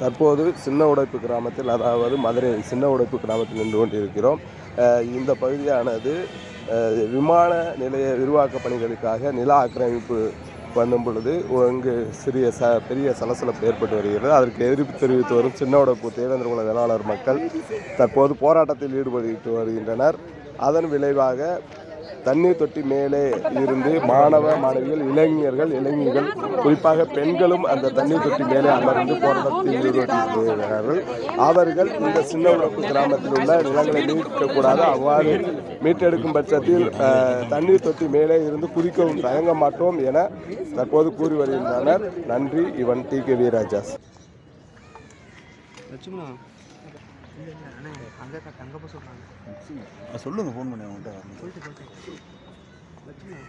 தற்போது சின்ன உடைப்பு கிராமத்தில் அதாவது மதுரை சின்ன உடைப்பு கிராமத்தில் நின்று கொண்டிருக்கிறோம். இந்த பகுதியானது விமான நிலைய விரிவாக்க பணிகளுக்காக நில ஆக்கிரமிப்பு பண்ணும் பொழுது இங்கு சிறிய ச பெரிய சலசலப்பு ஏற்பட்டு வருகிறது. அதற்கு எதிர்ப்பு தெரிவித்து வரும் சின்ன உடைப்பு தேவேந்திரகுல வேளாளர் மக்கள் தற்போது போராட்டத்தில் ஈடுபட்டு வருகின்றனர். அதன் விளைவாக தண்ணீர் தொட்டி மேலே இருந்து மாணவ மாணவிகள் இளைஞர்கள் இளைஞர்கள் குறிப்பாக பெண்களும் அந்த தண்ணீர் தொட்டி மேலே அமர்ந்து போராட்டத்தில் ஈடுபட்டிருக்கிறார்கள். அவர்கள் இந்த சின்ன உழப்பு கிராமத்தில் உள்ள நிலங்களை மீட்கக்கூடாது அவ்வாறு மீட்டெடுக்கும் பட்சத்தில் தண்ணீர் தொட்டி மேலே இருந்து குதிக்கவும் தயங்க மாட்டோம் என தற்போது கூறி வருகின்றனர். நன்றி. இவன் டி. கே. வீராஜாஸ் அண்ணே அங்கே அங்கே போய் சொல்கிறாங்க சொல்லுங்க ஃபோன் பண்ணி அவங்கள்ட்ட போயிட்டு போயிட்டு. லட்சுமணா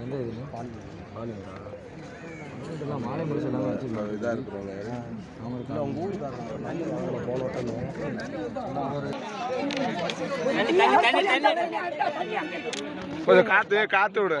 எந்த இதுன்னு இதெல்லாம் மாலை எல்லாம் வச்சுருக்காங்க இதாக இருக்கிறவங்க அவங்களுக்கு அவங்க ஊருக்காரங்க கொஞ்சம் காத்து காத்து விடு.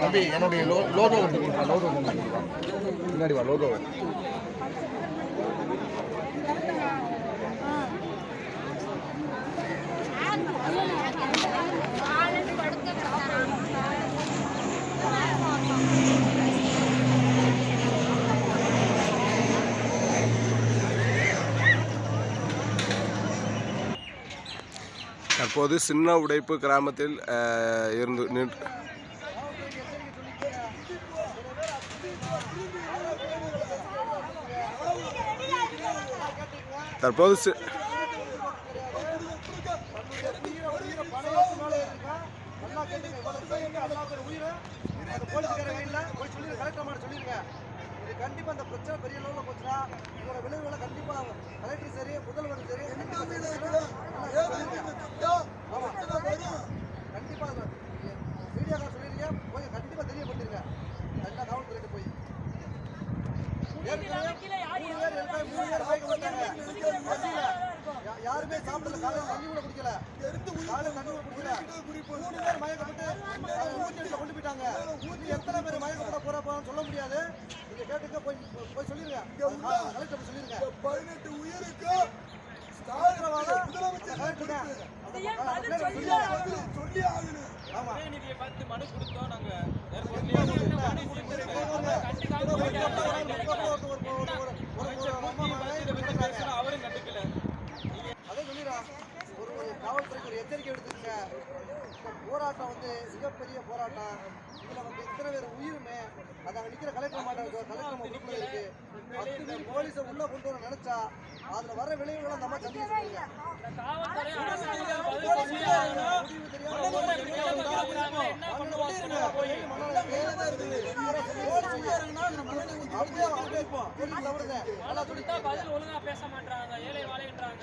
தம்பி என்னுடைய லோ லோகோ வந்து கொடுப்பா லோகோ வந்து கொடுப்பா. முன்னாடி வா லோகோ தற்போது சின்ன உடைப்பு கிராமத்தில் இருந்து நின்று தற்போது சி- இது கண்டிப்பா அந்த பிரச்சனை பெரிய லெவலில் போச்சுன்னா இதோட விளைவுகளை கண்டிப்பா கலெக்டர் சரி முதல்வர் சரி யாருமே சாப்பிடல காலையில தண்ணி கூட குடிக்கல காலையில தண்ணி கூட குடிக்கல மூணு பேர் மயக்கப்பட்டு அதை கொண்டு போயிட்டாங்க ஊத்தி எத்தனை பேர் மயக்கப்பட போற சொல்ல முடியாது நீங்க கேட்டுக்க போய் போய் சொல்லிருங்க கலெக்டர் சொல்லிருங்க பதினெட்டு உயிருக்கு சொல்லி ஆகணும் ஆமா அதே எச்சரிக்கை எடுத்துருங்க இந்த போராட்டம் வந்து மிகப்பெரிய போராட்டம் இதுல வந்து இத்தனை பேர் உயிருமே அது அங்க நிக்கிற கலெக்டர் மாட்டாங்க கலெக்டர் உறுப்பினர் இருக்கு பத்து போலீஸை உள்ள கொண்டு வர நினைச்சா அதுல வர விளைவுகளை நம்ம சந்திக்க சொல்லுங்க பேச மாட்டாங்க ஏழை வாழைன்றாங்க